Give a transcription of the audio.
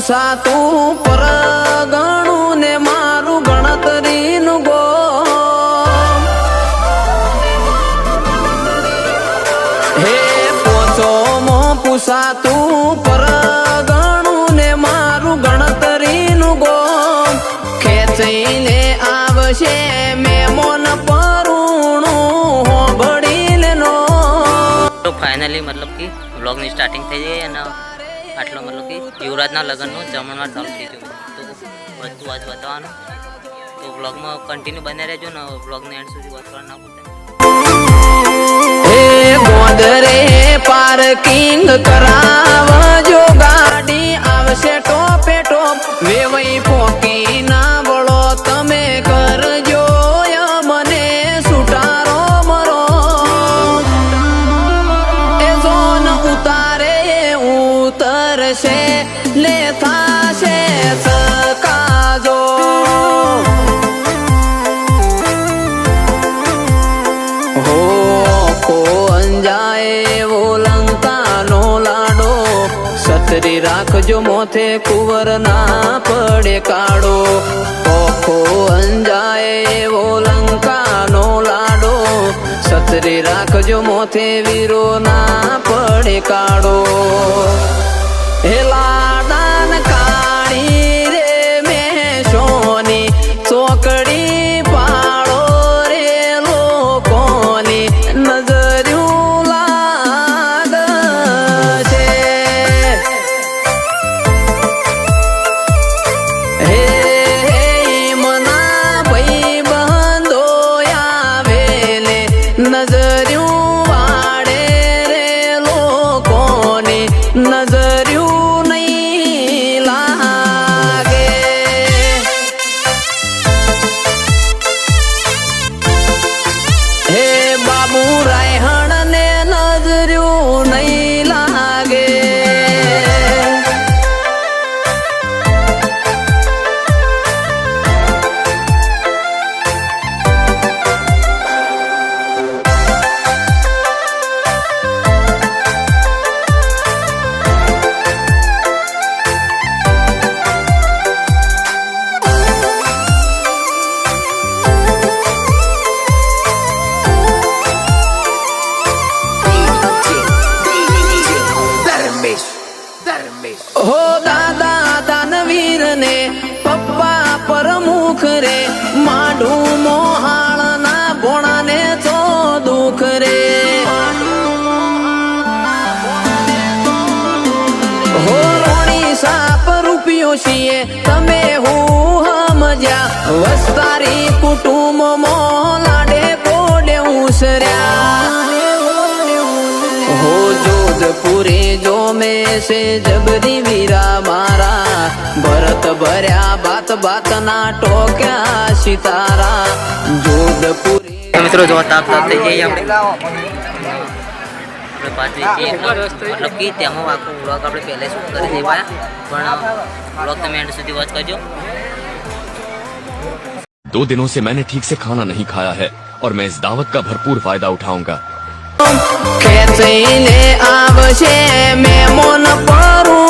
પૂછાતું પર ગણું ને મારું ગણતરીનું ગો હે પોચો મો ને મારું ગણતરીનું ગો ખેંચીને આવશે મેમોન પરુણું હોબળીને નો તો ફાઇનલી મતલબ કે વ્લોગની સ્ટાર્ટિંગ થઈ ગઈ અને આટલો મતલબ કે યુવરાજના લગ્નનું જમણવાર ચાલુ થઈ ગયું. તો બધું આજ બતાવવાનું. તો વ્લોગમાં કન્ટિન્યુ બને રહેજો ને, વ્લોગને એન્ડ સુધી વાત કરવા ના ભૂલતા. પાર્કિંગ કરાવજો ઉતરશે લે થાશે સકાજો હો ખો અંજાય એવો લંકાનો લાડો સતરી રાખજો મોથે કુંવર ના પડે કાળો ઓખો અંજાય એવો લંકાનો લાડો સતરી રાખજો મોથે વીરો ના પડે કાળો So, I'm ને પપ્પા પરમુખ રે. માઢું મોહાળ ના ભોણા ને તો દુખ રે. સાપ રૂપિયો છીએ, તમે હું હમજા. વસ્તારી કુટુંબ મો લાડે કોડે ઉસર્યા હો જોધપુરે જો મેં જબરી વીરા મારા ભરત ભર્યા બાત બાત ના ટોક્યા સિતારા જોધપુરે તો મિત્રો જો તાપ તાપ થઈ જઈએ આપણે આપણે પાછી જઈએ મતલબ કે તેમાં આખું વ્લોગ આપણે પહેલે શૂટ કરી દઈએ પાયા પણ વ્લોગ તમે એન્ડ સુધી વોચ કરજો दो दिनों से मैंने ठीक से खाना नहीं खाया है और मैं इस दावत का भरपूर फायदा उठाऊंगा ખેંચીને આવશે મેમોન પરુણું હોબળીને નો